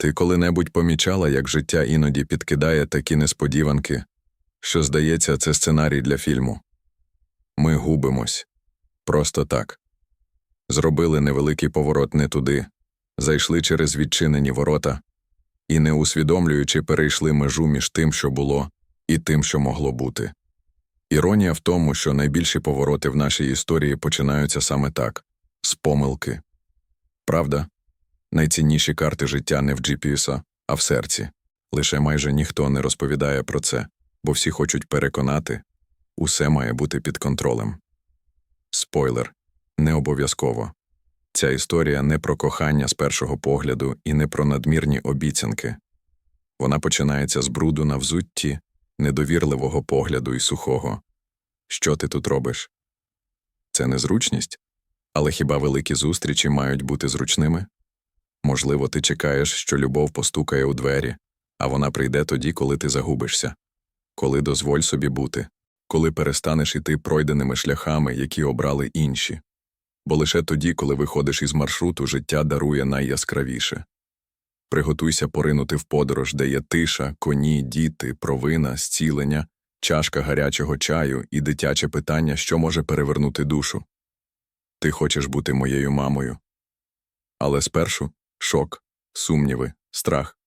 Ти коли-небудь помічала, як життя іноді підкидає такі несподіванки, що, здається, це сценарій для фільму. Ми губимось. Просто так. Зробили невеликий поворот не туди, зайшли через відчинені ворота і, не усвідомлюючи, перейшли межу між тим, що було, і тим, що могло бути. Іронія в тому, що найбільші повороти в нашій історії починаються саме так з помилки. Правда, найцінніші карти життя не в GPS, а в серці. Лише майже ніхто не розповідає про це, бо всі хочуть переконати усе має бути під контролем. Спойлер не обов'язково. Ця історія не про кохання з першого погляду і не про надмірні обіцянки. Вона починається з бруду на взутті, недовірливого погляду і сухого. Що ти тут робиш? Це незручність? Але хіба великі зустрічі мають бути зручними? Можливо, ти чекаєш, що любов постукає у двері, а вона прийде тоді, коли ти загубишся, коли дозволь собі бути, коли перестанеш іти пройденими шляхами, які обрали інші. Бо лише тоді, коли виходиш із маршруту, життя дарує найяскравіше. Приготуйся поринути в подорож, де є тиша, коні, діти, провина, зцілення, чашка гарячого чаю і дитяче питання, що може перевернути душу. Ти хочеш бути моєю мамою. Але спершу шок, сумніви, страх.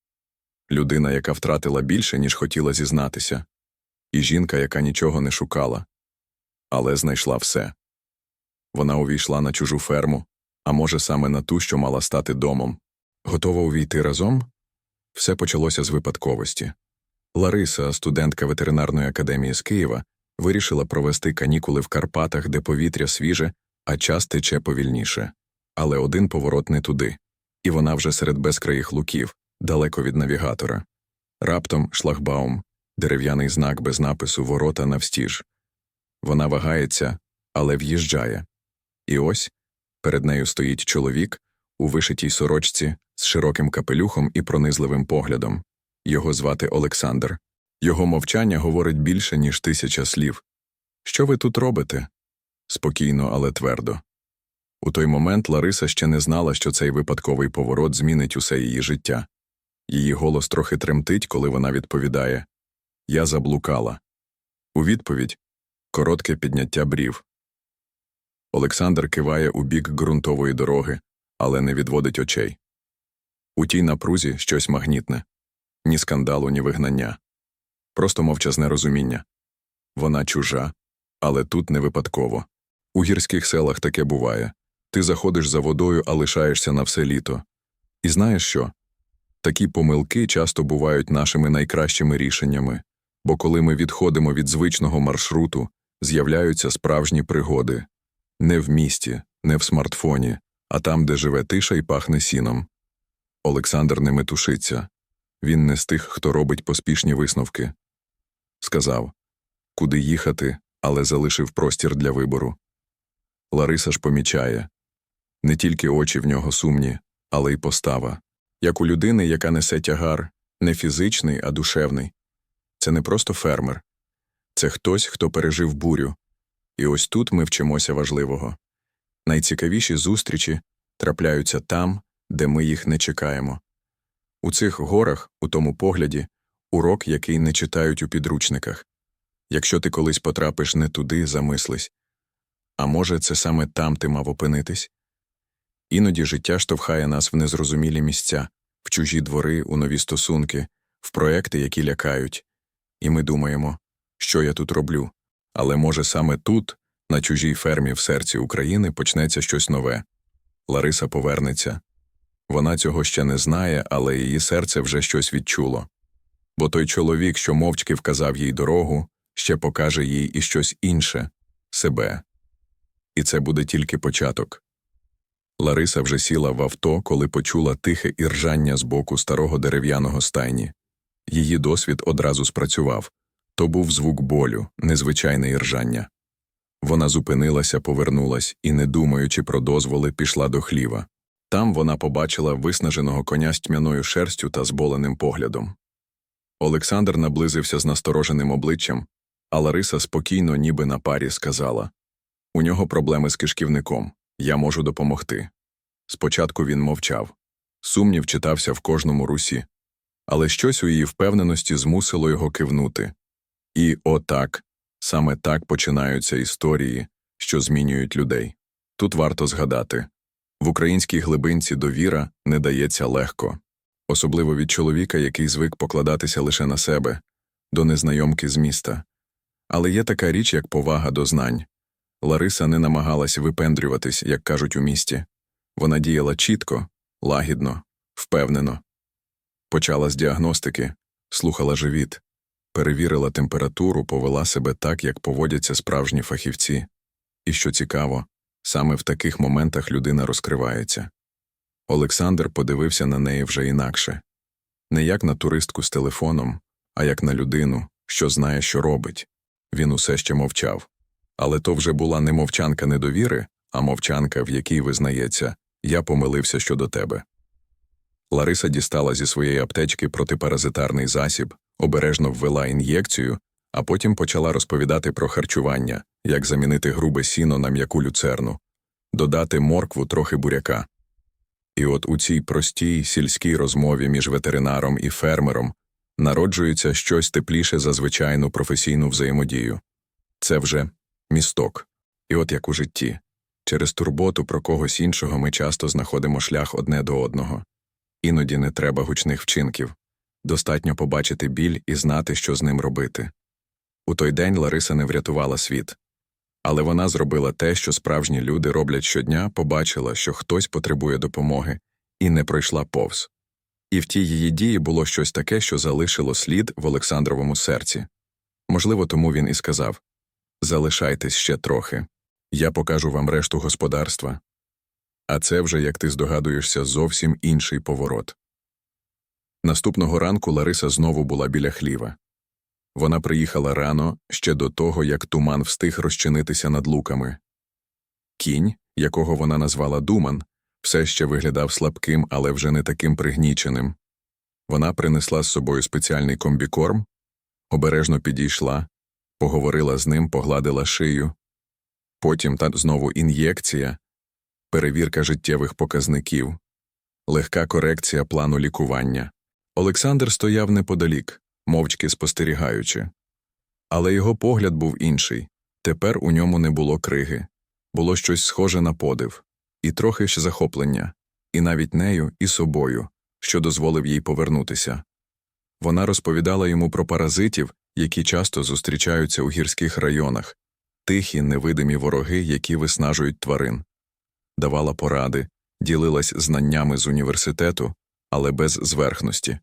Людина, яка втратила більше, ніж хотіла зізнатися, і жінка, яка нічого не шукала, але знайшла все. Вона увійшла на чужу ферму, а може, саме на ту, що мала стати домом. Готова увійти разом? Все почалося з випадковості. Лариса, студентка ветеринарної академії з Києва, вирішила провести канікули в Карпатах, де повітря свіже, а час тече повільніше. Але один поворот не туди, і вона вже серед безкраїх луків, далеко від навігатора. Раптом шлагбаум, дерев'яний знак без напису ворота навстіж. Вона вагається, але в'їжджає. І ось перед нею стоїть чоловік у вишитій сорочці з широким капелюхом і пронизливим поглядом. Його звати Олександр. Його мовчання говорить більше, ніж тисяча слів. Що ви тут робите? Спокійно, але твердо. У той момент Лариса ще не знала, що цей випадковий поворот змінить усе її життя. Її голос трохи тремтить, коли вона відповідає Я заблукала. У відповідь коротке підняття брів. Олександр киває у бік ґрунтової дороги, але не відводить очей. У тій напрузі щось магнітне ні скандалу, ні вигнання. Просто мовчазне розуміння. Вона чужа, але тут не випадково. У гірських селах таке буває. Ти заходиш за водою, а лишаєшся на все літо. І знаєш що? Такі помилки часто бувають нашими найкращими рішеннями, бо коли ми відходимо від звичного маршруту, з'являються справжні пригоди не в місті, не в смартфоні, а там, де живе тиша і пахне сіном. Олександр не метушиться він не з тих, хто робить поспішні висновки. Сказав куди їхати, але залишив простір для вибору. Лариса ж помічає не тільки очі в нього сумні, але й постава, як у людини, яка несе тягар, не фізичний, а душевний. Це не просто фермер, це хтось, хто пережив бурю. І ось тут ми вчимося важливого. Найцікавіші зустрічі трапляються там, де ми їх не чекаємо. У цих горах, у тому погляді, урок, який не читають у підручниках. Якщо ти колись потрапиш не туди, замислись. А може, це саме там ти мав опинитись? Іноді життя штовхає нас в незрозумілі місця, в чужі двори, у нові стосунки, в проекти, які лякають. І ми думаємо, що я тут роблю. Але може саме тут, на чужій фермі в серці України, почнеться щось нове. Лариса повернеться. Вона цього ще не знає, але її серце вже щось відчуло. Бо той чоловік, що мовчки вказав їй дорогу, ще покаже їй і щось інше себе. І це буде тільки початок. Лариса вже сіла в авто, коли почула тихе іржання з боку старого дерев'яного стайні. Її досвід одразу спрацював то був звук болю, незвичайне іржання. Вона зупинилася, повернулась і, не думаючи про дозволи, пішла до хліва. Там вона побачила виснаженого коня з тьмяною шерстю та зболеним поглядом. Олександр наблизився з настороженим обличчям, а Лариса спокійно, ніби на парі, сказала У нього проблеми з кишківником, я можу допомогти. Спочатку він мовчав. Сумнів читався в кожному русі, але щось у її впевненості змусило його кивнути. І отак, саме так починаються історії, що змінюють людей. Тут варто згадати в українській глибинці довіра не дається легко, особливо від чоловіка, який звик покладатися лише на себе, до незнайомки з міста. Але є така річ, як повага до знань. Лариса не намагалась випендрюватись, як кажуть у місті. Вона діяла чітко, лагідно, впевнено. Почала з діагностики, слухала живіт, перевірила температуру, повела себе так, як поводяться справжні фахівці. І що цікаво, саме в таких моментах людина розкривається. Олександр подивився на неї вже інакше не як на туристку з телефоном, а як на людину, що знає, що робить. Він усе ще мовчав. Але то вже була не мовчанка недовіри, а мовчанка, в якій визнається я помилився щодо тебе. Лариса дістала зі своєї аптечки протипаразитарний засіб, обережно ввела ін'єкцію, а потім почала розповідати про харчування, як замінити грубе сіно на м'яку люцерну, додати моркву трохи буряка. І от у цій простій сільській розмові між ветеринаром і фермером народжується щось тепліше за звичайну професійну взаємодію. Це вже місток. І от як у житті. Через турботу про когось іншого ми часто знаходимо шлях одне до одного. Іноді не треба гучних вчинків. Достатньо побачити біль і знати, що з ним робити. У той день Лариса не врятувала світ. Але вона зробила те, що справжні люди роблять щодня, побачила, що хтось потребує допомоги, і не пройшла повз. І в тій її дії було щось таке, що залишило слід в Олександровому серці. Можливо, тому він і сказав Залишайтесь ще трохи. Я покажу вам решту господарства. А це вже, як ти здогадуєшся, зовсім інший поворот. Наступного ранку Лариса знову була біля хліва. Вона приїхала рано ще до того, як туман встиг розчинитися над луками. Кінь, якого вона назвала Думан, все ще виглядав слабким, але вже не таким пригніченим. Вона принесла з собою спеціальний комбікорм, обережно підійшла, поговорила з ним, погладила шию. Потім та знову ін'єкція, перевірка життєвих показників, легка корекція плану лікування. Олександр стояв неподалік, мовчки спостерігаючи. Але його погляд був інший. Тепер у ньому не було криги, було щось схоже на подив, і трохи ще захоплення, і навіть нею, і собою, що дозволив їй повернутися. Вона розповідала йому про паразитів, які часто зустрічаються у гірських районах, тихі, невидимі вороги, які виснажують тварин, давала поради, ділилась знаннями з університету, але без зверхності,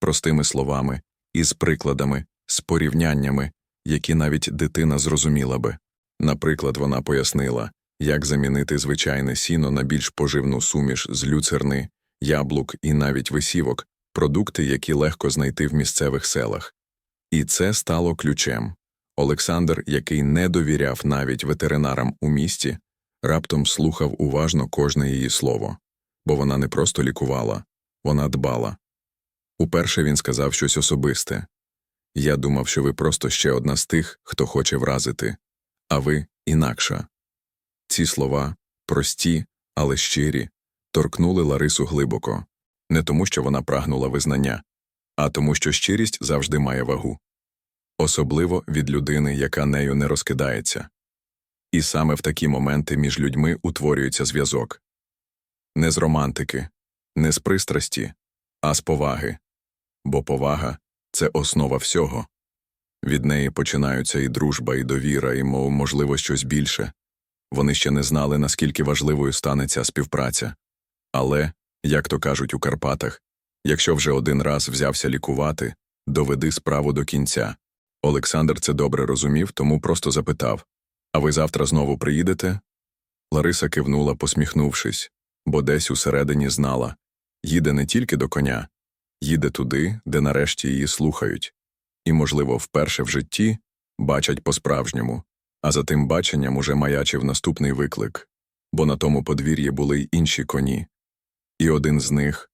простими словами, із прикладами, з порівняннями, які навіть дитина зрозуміла би. Наприклад, вона пояснила, як замінити звичайне сіно на більш поживну суміш з люцерни, яблук і навіть висівок, продукти, які легко знайти в місцевих селах. І це стало ключем. Олександр, який не довіряв навіть ветеринарам у місті, раптом слухав уважно кожне її слово, бо вона не просто лікувала, вона дбала. Уперше він сказав щось особисте Я думав, що ви просто ще одна з тих, хто хоче вразити, а ви інакша. Ці слова, прості, але щирі, торкнули Ларису глибоко, не тому, що вона прагнула визнання, а тому, що щирість завжди має вагу особливо від людини, яка нею не розкидається. І саме в такі моменти між людьми утворюється зв'язок не з романтики, не з пристрасті, а з поваги, бо повага це основа всього. Від неї починаються і дружба, і довіра, і, мов, можливо, щось більше. Вони ще не знали, наскільки важливою стане ця співпраця. Але, як то кажуть у Карпатах, якщо вже один раз взявся лікувати, доведи справу до кінця. Олександр це добре розумів, тому просто запитав. А ви завтра знову приїдете? Лариса кивнула, посміхнувшись, бо десь усередині знала. Їде не тільки до коня, їде туди, де нарешті її слухають, і, можливо, вперше в житті бачать по-справжньому, а за тим баченням уже маячив наступний виклик, бо на тому подвір'ї були й інші коні, і один з них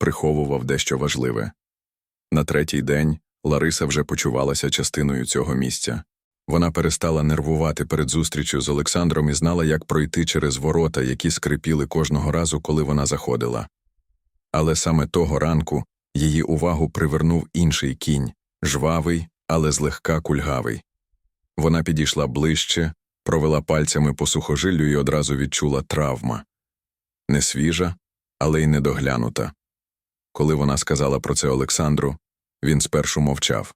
приховував дещо важливе. На третій день Лариса вже почувалася частиною цього місця. Вона перестала нервувати перед зустрічю з Олександром і знала, як пройти через ворота, які скрипіли кожного разу, коли вона заходила. Але саме того ранку її увагу привернув інший кінь, жвавий, але злегка кульгавий. Вона підійшла ближче, провела пальцями по сухожиллю і одразу відчула травма. Не свіжа, але й недоглянута. Коли вона сказала про це Олександру, він спершу мовчав,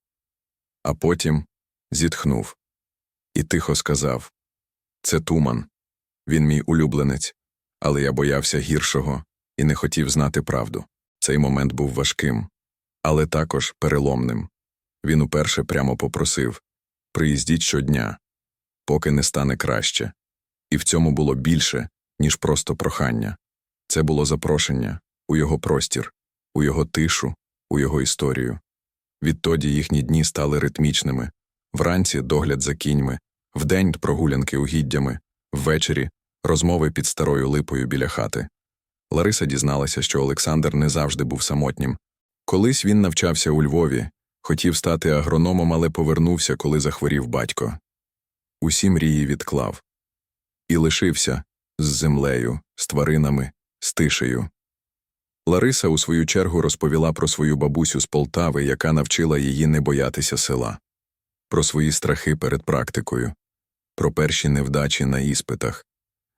а потім зітхнув і тихо сказав Це туман. Він мій улюбленець, але я боявся гіршого і не хотів знати правду. Цей момент був важким, але також переломним. Він уперше прямо попросив приїздіть щодня, поки не стане краще. І в цьому було більше, ніж просто прохання. Це було запрошення у його простір, у його тишу, у його історію. Відтоді їхні дні стали ритмічними вранці догляд за кіньми, вдень прогулянки угіддями, ввечері розмови під старою липою біля хати. Лариса дізналася, що Олександр не завжди був самотнім. Колись він навчався у Львові, хотів стати агрономом, але повернувся, коли захворів батько. Усі мрії відклав. І лишився з землею, з тваринами, з тишею. Лариса у свою чергу розповіла про свою бабусю з Полтави, яка навчила її не боятися села, про свої страхи перед практикою, про перші невдачі на іспитах.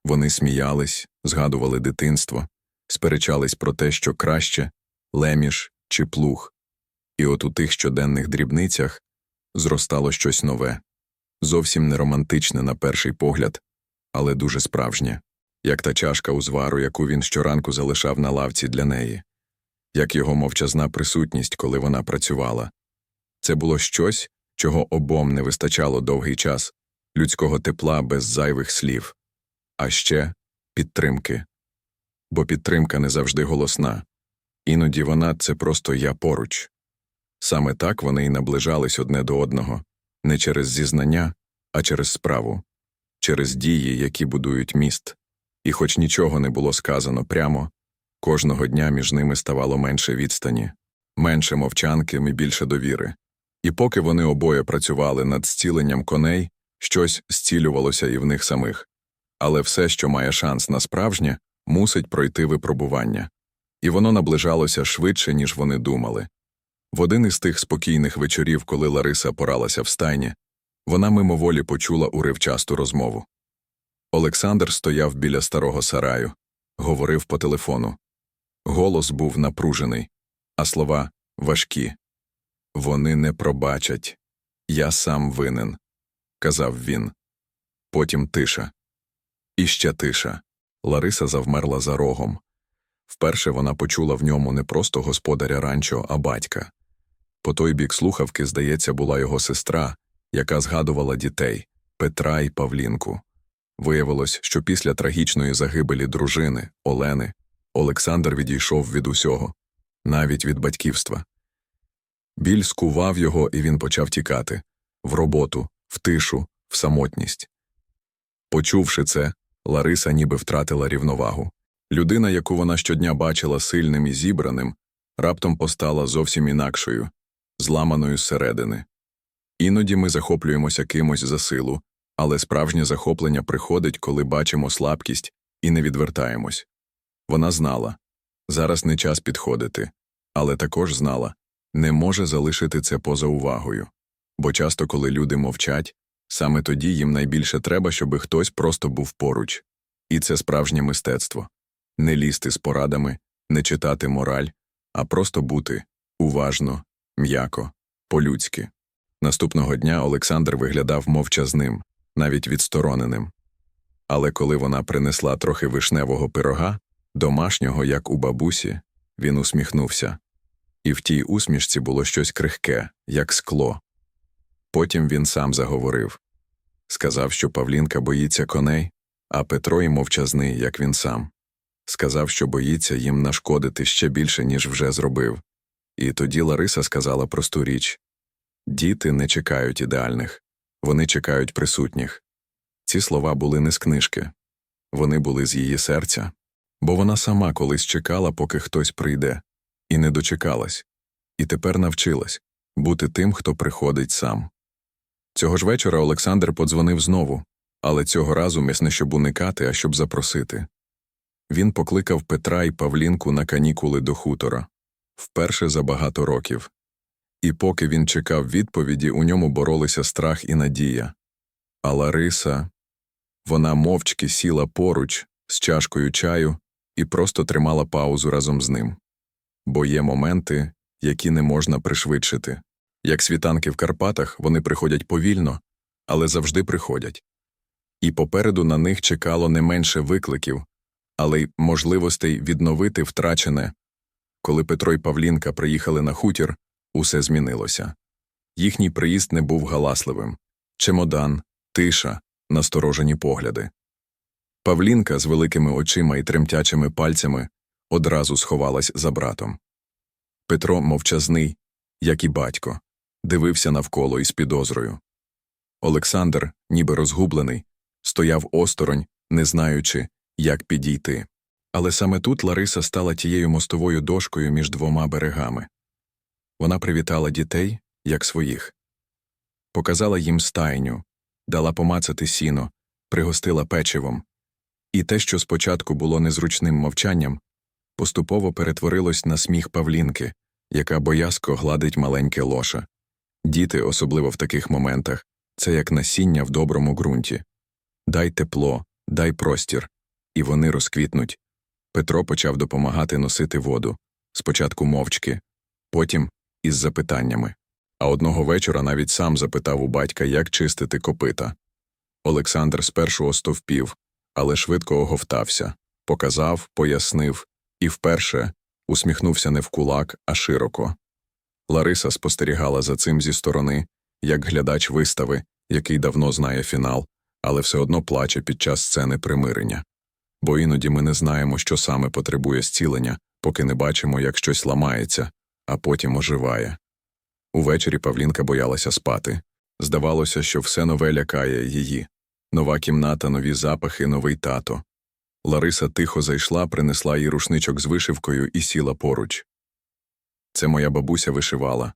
Вони сміялись, згадували дитинство, сперечались про те, що краще леміш чи плуг. І от у тих щоденних дрібницях зростало щось нове, зовсім не романтичне на перший погляд, але дуже справжнє, як та чашка узвару, яку він щоранку залишав на лавці для неї, як його мовчазна присутність, коли вона працювала. Це було щось, чого обом не вистачало довгий час, людського тепла без зайвих слів, а ще підтримки. Бо підтримка не завжди голосна, іноді вона це просто я поруч. Саме так вони й наближались одне до одного, не через зізнання, а через справу, через дії, які будують міст. І хоч нічого не було сказано прямо, кожного дня між ними ставало менше відстані, менше мовчанки і більше довіри. І поки вони обоє працювали над зціленням коней, щось зцілювалося і в них самих. Але все, що має шанс на справжнє, мусить пройти випробування. І воно наближалося швидше, ніж вони думали. В один із тих спокійних вечорів, коли Лариса поралася в стайні, вона мимоволі почула уривчасту розмову. Олександр стояв біля старого сараю, говорив по телефону. Голос був напружений, а слова важкі. Вони не пробачать. Я сам винен, казав він. Потім тиша. І ще тиша. Лариса завмерла за рогом. Вперше вона почула в ньому не просто господаря ранчо, а батька. По той бік слухавки, здається, була його сестра, яка згадувала дітей Петра і Павлінку. Виявилось, що після трагічної загибелі дружини Олени Олександр відійшов від усього, навіть від батьківства. Біль скував його, і він почав тікати в роботу, в тишу, в самотність. Почувши це, Лариса ніби втратила рівновагу. Людина, яку вона щодня бачила сильним і зібраним, раптом постала зовсім інакшою, зламаною зсередини. Іноді ми захоплюємося кимось за силу, але справжнє захоплення приходить, коли бачимо слабкість і не відвертаємось. Вона знала зараз не час підходити, але також знала не може залишити це поза увагою. Бо часто, коли люди мовчать, саме тоді їм найбільше треба, щоби хтось просто був поруч. І це справжнє мистецтво не лізти з порадами, не читати мораль, а просто бути уважно, м'яко, по-людськи. Наступного дня Олександр виглядав мовчазним, навіть відстороненим. Але коли вона принесла трохи вишневого пирога, домашнього, як у бабусі, він усміхнувся. І в тій усмішці було щось крихке, як скло. Потім він сам заговорив сказав, що Павлінка боїться коней, а Петро й мовчазний, як він сам. Сказав, що боїться їм нашкодити ще більше, ніж вже зробив. І тоді Лариса сказала просту річ Діти не чекають ідеальних, вони чекають присутніх. Ці слова були не з книжки, вони були з її серця, бо вона сама колись чекала, поки хтось прийде, і не дочекалась, і тепер навчилась бути тим, хто приходить сам. Цього ж вечора Олександр подзвонив знову, але цього разу міс не щоб уникати, а щоб запросити. Він покликав Петра і Павлінку на канікули до хутора вперше за багато років. І поки він чекав відповіді, у ньому боролися страх і надія. А Лариса, вона мовчки сіла поруч з чашкою чаю і просто тримала паузу разом з ним. Бо є моменти, які не можна пришвидшити. Як світанки в Карпатах, вони приходять повільно, але завжди приходять. І попереду на них чекало не менше викликів, але й можливостей відновити втрачене. Коли Петро і Павлінка приїхали на хутір, усе змінилося. Їхній приїзд не був галасливим. Чемодан, тиша, насторожені погляди. Павлінка з великими очима і тремтячими пальцями одразу сховалась за братом. Петро, мовчазний, як і батько, дивився навколо із підозрою. Олександр, ніби розгублений, стояв осторонь, не знаючи, як підійти. Але саме тут Лариса стала тією мостовою дошкою між двома берегами. Вона привітала дітей, як своїх, показала їм стайню, дала помацати сіно, пригостила печивом. І те, що спочатку було незручним мовчанням, поступово перетворилось на сміх Павлінки, яка боязко гладить маленьке лоша. Діти, особливо в таких моментах, це як насіння в доброму ґрунті. Дай тепло, дай простір, і вони розквітнуть. Петро почав допомагати носити воду, спочатку мовчки, потім із запитаннями. А одного вечора навіть сам запитав у батька, як чистити копита. Олександр спершу остовпів, але швидко оговтався, показав, пояснив і вперше усміхнувся не в кулак, а широко. Лариса спостерігала за цим зі сторони, як глядач вистави, який давно знає фінал, але все одно плаче під час сцени примирення. Бо іноді ми не знаємо, що саме потребує зцілення, поки не бачимо, як щось ламається, а потім оживає. Увечері Павлінка боялася спати. Здавалося, що все нове лякає її нова кімната, нові запахи, новий тато. Лариса тихо зайшла, принесла їй рушничок з вишивкою і сіла поруч. Це моя бабуся вишивала.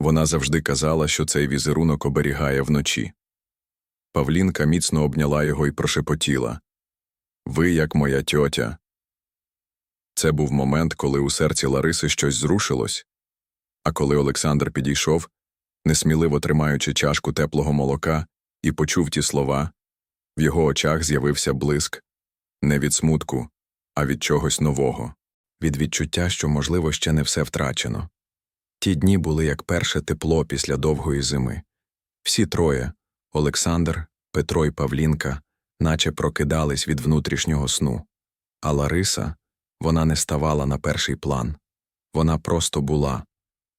Вона завжди казала, що цей візерунок оберігає вночі. Павлінка міцно обняла його і прошепотіла Ви, як моя тьотя. Це був момент, коли у серці Лариси щось зрушилось, а коли Олександр підійшов, несміливо тримаючи чашку теплого молока, і почув ті слова, в його очах з'явився блиск не від смутку, а від чогось нового, від відчуття, що, можливо, ще не все втрачено. Ті дні були як перше тепло після довгої зими. Всі троє Олександр, Петро і Павлінка, наче прокидались від внутрішнього сну. А Лариса вона не ставала на перший план. Вона просто була.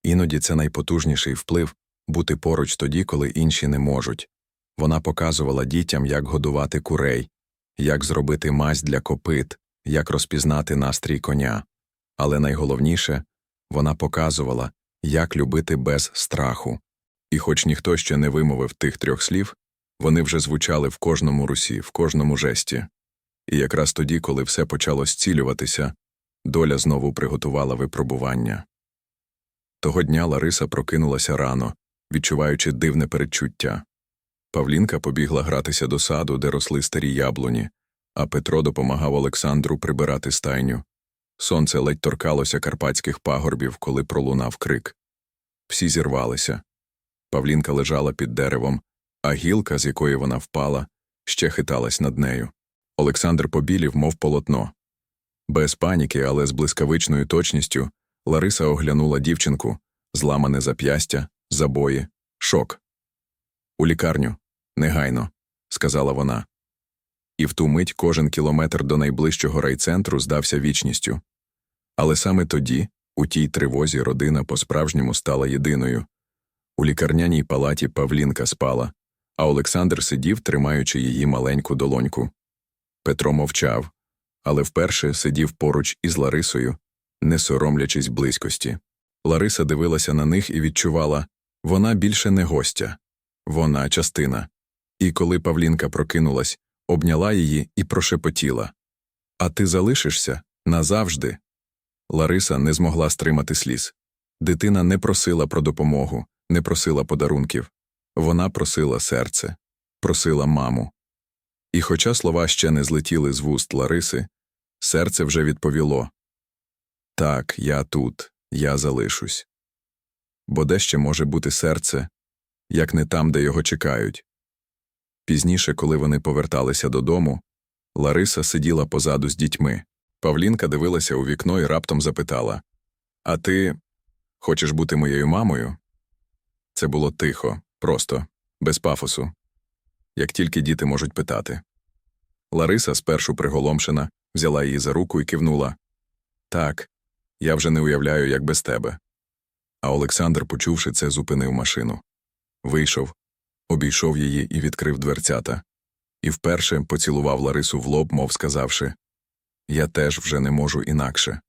Іноді це найпотужніший вплив бути поруч тоді, коли інші не можуть. Вона показувала дітям, як годувати курей, як зробити мазь для копит, як розпізнати настрій коня. Але найголовніше вона показувала, як любити без страху. І хоч ніхто ще не вимовив тих трьох слів, вони вже звучали в кожному русі, в кожному жесті. І якраз тоді, коли все почало зцілюватися, доля знову приготувала випробування. Того дня Лариса прокинулася рано, відчуваючи дивне передчуття. Павлінка побігла гратися до саду, де росли старі яблуні, а Петро допомагав Олександру прибирати стайню. Сонце ледь торкалося карпатських пагорбів, коли пролунав крик. Всі зірвалися. Павлінка лежала під деревом, а гілка, з якої вона впала, ще хиталась над нею. Олександр побілів, мов полотно. Без паніки, але з блискавичною точністю, Лариса оглянула дівчинку, зламане зап'ястя, забої, шок. У лікарню, негайно, сказала вона. І в ту мить кожен кілометр до найближчого райцентру здався вічністю. Але саме тоді, у тій тривозі, родина по-справжньому стала єдиною. У лікарняній палаті Павлінка спала, а Олександр сидів, тримаючи її маленьку долоньку. Петро мовчав, але вперше сидів поруч із Ларисою, не соромлячись близькості. Лариса дивилася на них і відчувала вона більше не гостя, вона частина. І коли Павлінка прокинулась, обняла її і прошепотіла А ти залишишся назавжди. Лариса не змогла стримати сліз. Дитина не просила про допомогу, не просила подарунків. Вона просила серце, просила маму. І хоча слова ще не злетіли з вуст Лариси, Серце вже відповіло Так, я тут, я залишусь. Бо де ще може бути серце, як не там, де його чекають. Пізніше, коли вони поверталися додому, Лариса сиділа позаду з дітьми. Павлінка дивилася у вікно і раптом запитала А ти хочеш бути моєю мамою? Це було тихо, просто, без пафосу, як тільки діти можуть питати. Лариса, спершу приголомшена, взяла її за руку і кивнула Так, я вже не уявляю, як без тебе. А Олександр, почувши це, зупинив машину. Вийшов, обійшов її і відкрив дверцята. І вперше поцілував Ларису в лоб, мов сказавши Я теж вже не можу інакше.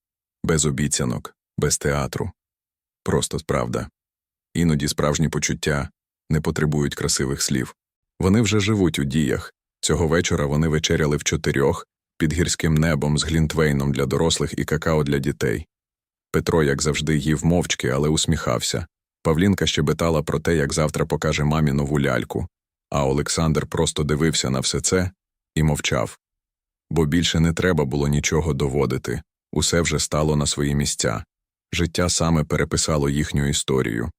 Без обіцянок, без театру. Просто правда. Іноді справжні почуття не потребують красивих слів. Вони вже живуть у діях. Цього вечора вони вечеряли в чотирьох під гірським небом з глінтвейном для дорослих і какао для дітей. Петро, як завжди, їв мовчки, але усміхався. Павлінка щебетала про те, як завтра покаже мамі нову ляльку, а Олександр просто дивився на все це і мовчав. Бо більше не треба було нічого доводити, усе вже стало на свої місця. Життя саме переписало їхню історію.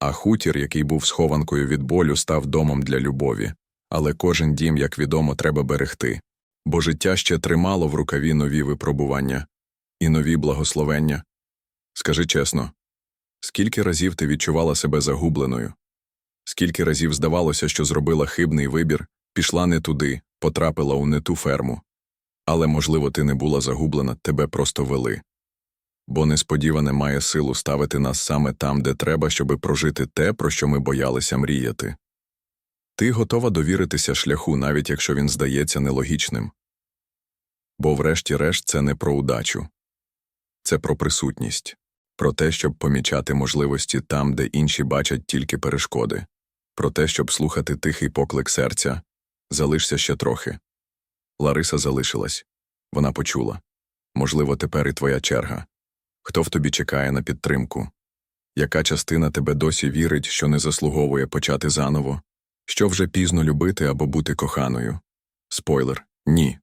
А хутір, який був схованкою від болю, став домом для любові. Але кожен дім, як відомо, треба берегти. Бо життя ще тримало в рукаві нові випробування і нові благословення. Скажи чесно, скільки разів ти відчувала себе загубленою? Скільки разів здавалося, що зробила хибний вибір, пішла не туди, потрапила у не ту ферму. Але, можливо, ти не була загублена, тебе просто вели. Бо несподіване має силу ставити нас саме там, де треба, щоби прожити те, про що ми боялися мріяти. Ти готова довіритися шляху, навіть якщо він здається нелогічним. Бо, врешті-решт, це не про удачу, це про присутність, про те, щоб помічати можливості там, де інші бачать тільки перешкоди, про те, щоб слухати тихий поклик серця залишся ще трохи. Лариса залишилась. Вона почула можливо, тепер і твоя черга. Хто в тобі чекає на підтримку? Яка частина тебе досі вірить, що не заслуговує почати заново? Що вже пізно любити або бути коханою? Спойлер ні.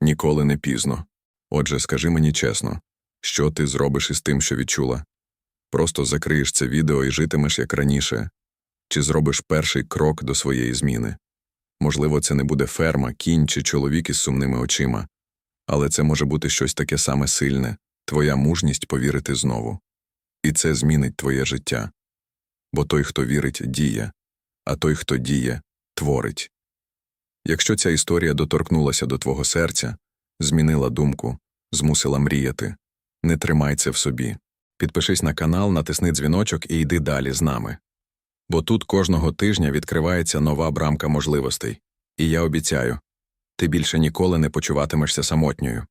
Ніколи не пізно. Отже, скажи мені чесно, що ти зробиш із тим, що відчула? Просто закриєш це відео і житимеш як раніше, чи зробиш перший крок до своєї зміни? Можливо, це не буде ферма, кінь чи чоловік із сумними очима, але це може бути щось таке саме сильне, твоя мужність повірити знову. І це змінить твоє життя. Бо той, хто вірить, діє, а той, хто діє, творить. Якщо ця історія доторкнулася до твого серця, змінила думку, змусила мріяти, не тримай це в собі. Підпишись на канал, натисни дзвіночок і йди далі з нами. Бо тут кожного тижня відкривається нова брамка можливостей, і я обіцяю ти більше ніколи не почуватимешся самотньою.